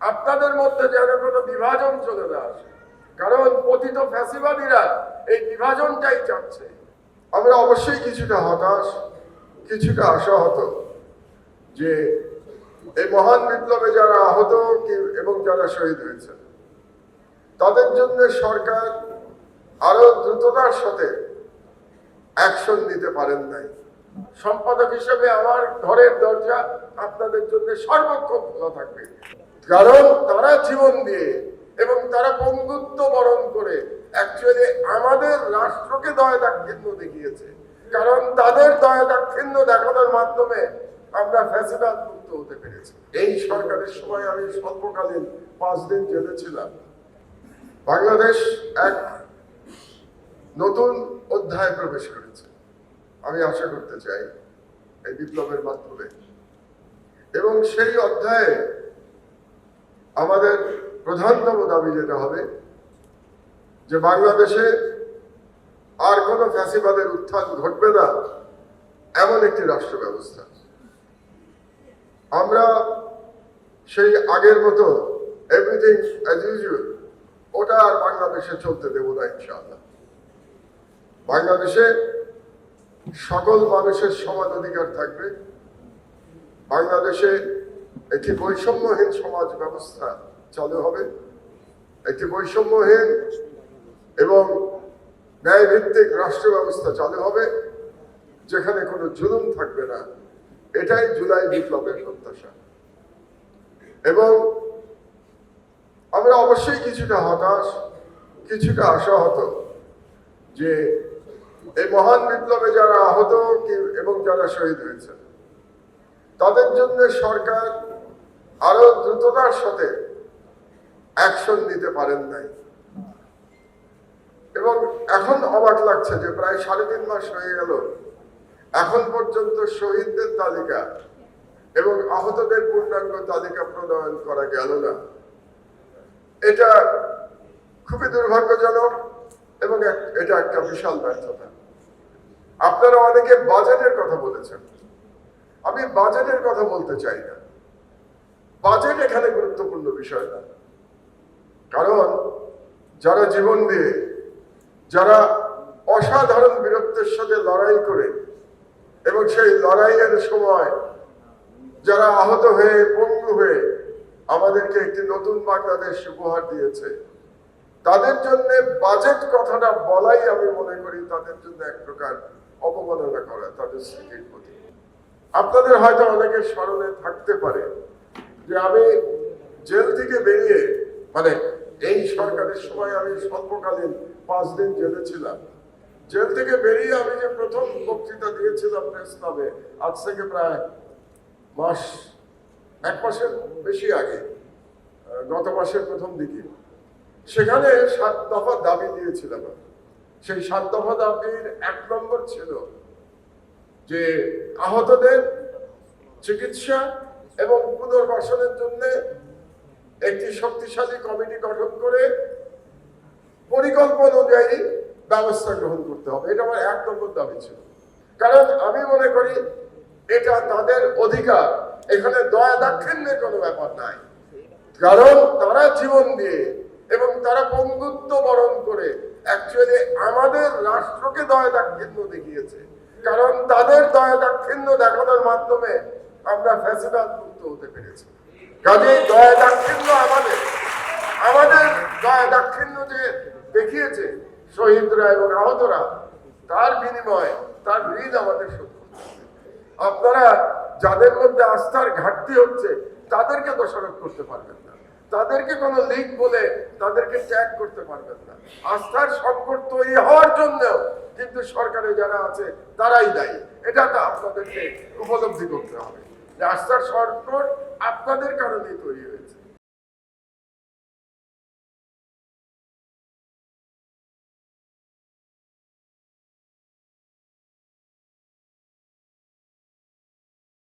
আপনাদের মধ্যে যেন কোনো বিভাজন চলে না আসে। কারণ পতিত ফ্যাসিবাদীরা এই বিভাজনটাই চাচ্ছে। আমরা অবশ্যই কিছুটা হতাশ কিছুটা আশাহত যে এই মহান বিপ্লবে যারা আহত কি- এবং যারা শহীদ হয়েছে তাদের জন্য সরকার আরও দ্রুততার সাথে অ্যাকশন নিতে পারেন নাই। সম্পাদক হিসেবে আমার ঘরের দরজা আপনাদের জন্য সর্বক্ষণ খোলা থাকবে। কারণ তারা জীবন দিয়ে এবং তারা বন্ধুত্ব বরণ করে। অ্যাকচুয়ালি আমাদের রাষ্ট্রকে দয়া দাক্ষিণ্য দেখিয়েছে। কারণ তাদের দয়া দাক্ষিণ্য দেখানোর মাধ্যমে আমরা ফ্যাসিবাদ মুক্ত হতে পেরেছি। এই সরকারের সময় আমি স্বল্পকালীন পাঁচ দিন জেলে ছিলাম। বাংলাদেশ এক নতুন অধ্যায়ে প্রবেশ করেছে। আমি আশা করতে চাই এই বিপ্লবের মাধ্যমে। এবং সেই অধ্যায়ে আমাদের প্রধানতম দাবি যেটা হবে যে বাংলাদেশে আর কোনো ফ্যাসিবাদের উত্থান ঘটবে না, এমন একটি রাষ্ট্র ব্যবস্থা আমরা সেই আগের মতো এভরিথিং অ্যাজ ইউজুয়াল ওটা আর বাংলাদেশে চলতে দেব না ইনশাআল্লাহ। বাংলাদেশে সকল মানুষের সমান অধিকার থাকবে। বাংলাদেশে একটি বৈষম্যহীন সমাজ ব্যবস্থা চালু হবে। একটি বৈষম্যহীন এবং ন্যায়ভিত্তিক রাষ্ট্র ব্যবস্থা চালু হবে, যেখানে কোনো জুলুম থাকবে না। এটাই জুলাই বিপ্লবের প্রত্যাশা। এবং আমরা অবশ্যই কিছুটা হতাশ, কিছুটা আশাহত যে এই মহান বিপ্লবে যারা আহত এবং যারা শহীদ হয়েছে তাদের জন্য সরকার আরও দ্রুততার সাথে অ্যাকশন নিতে পারেন নাই। এবং এখন অবাক লাগছে যে প্রায় সাড়ে তিন মাস হয়ে গেল। এখন পর্যন্ত শহীদদের তালিকা এবং আহতদের পূর্ণাঙ্গ তালিকা প্রণয়ন করা গেল না। এটা খুবই দুর্ভাগ্যজনক এবং এটা একটা বিশাল ব্যর্থতা। আপনারা অনেকে বাজেটের কথা বলেছেন। আমি বাজেটের কথা বলতে চাই না। বাজেট এখানে গুরুত্বপূর্ণ বিষয় না। কারণ যারা জীবন দিয়ে, যারা অসাধারণ বীরত্বের সাথে লড়াই করে এবং সেই লড়াইয়ের সময় যারা আহত হয়ে, পঙ্গু হয়ে আমাদেরকে একটি নতুন বাংলাদেশ উপহার দিয়েছে, তাদের জন্য বাজেট কথাটা বলাই আমি মনে করি তাদের জন্য এক প্রকার অবমাননা করা, তাদের স্মৃতির প্রতি। আপনাদের হয়তো অনেকের স্মরণে থাকতে পারে যে আমি জেল থেকে বেরিয়ে মানে এই সরকারের সময় আমি স্বল্পকালীন পাঁচ দিন জেলে ছিলাম জেল থেকে বেরিয়ে আমি যে প্রথম বক্তৃতা দিয়েছিলাম প্রেস ক্লাবে আজ থেকে প্রায় মাস, এক মাসের বেশি আগে গত মাসের প্রথম দিকে সেখানে সাত দফা দাবি দিয়েছিলাম। সেই সাত দফা দাবির এক নম্বর ছিল যে আহতদের চিকিৎসা এবং পুনর্বাসনের জন্য একটি শক্তিশালী কমিটি গঠন করে পরিকল্পনা অনুযায়ী ব্যবস্থা গ্রহণ করতে হবে। এটা আমার এক নম্বর দাবি ছিল। কারণ আমি মনে করি এটা তাদের অধিকার। এখানে দয়া দাক্ষিণ্যের কোনো ব্যাপার নাই। কারণ তারা জীবন দিয়ে এবং তারা বন্ধুত্ব বরণ করে অ্যাকচুয়ালি আমাদের রাষ্ট্রকে দয়া দাক্ষিণ্য দেখিয়েছে। কারণ তাদের দয়া দাক্ষিণ্য দেখানোর মাধ্যমে আমরা ফ্যাসিবাদ মুক্ত হতে পেরেছি। কাজেই দয়া দাক্ষিণ্য আমাদের। আমাদের দয়া দাক্ষিণ্য যে দেখিয়েছে শহীদরা এবং আহতরা তার বিনিময়ে তার ঋণ আমাদের শোধ আপনারা যাদের মধ্যে আস্থার ঘাটতি হচ্ছে, তাদেরকে দোষারোপ করতে পারবেন না। তাদেরকে কোনো লিঙ্ক বলে তাদেরকে ট্যাগ করতে পারবেন না। আস্থার সংকট তৈরি হওয়ার জন্য কিন্তু সরকারে যারা আছে, তারাই দায়ী। এটা তো আপনাদেরকে উপলব্ধি করতে হবে। যে শর্টকট আপনাদের কারণে তৈরি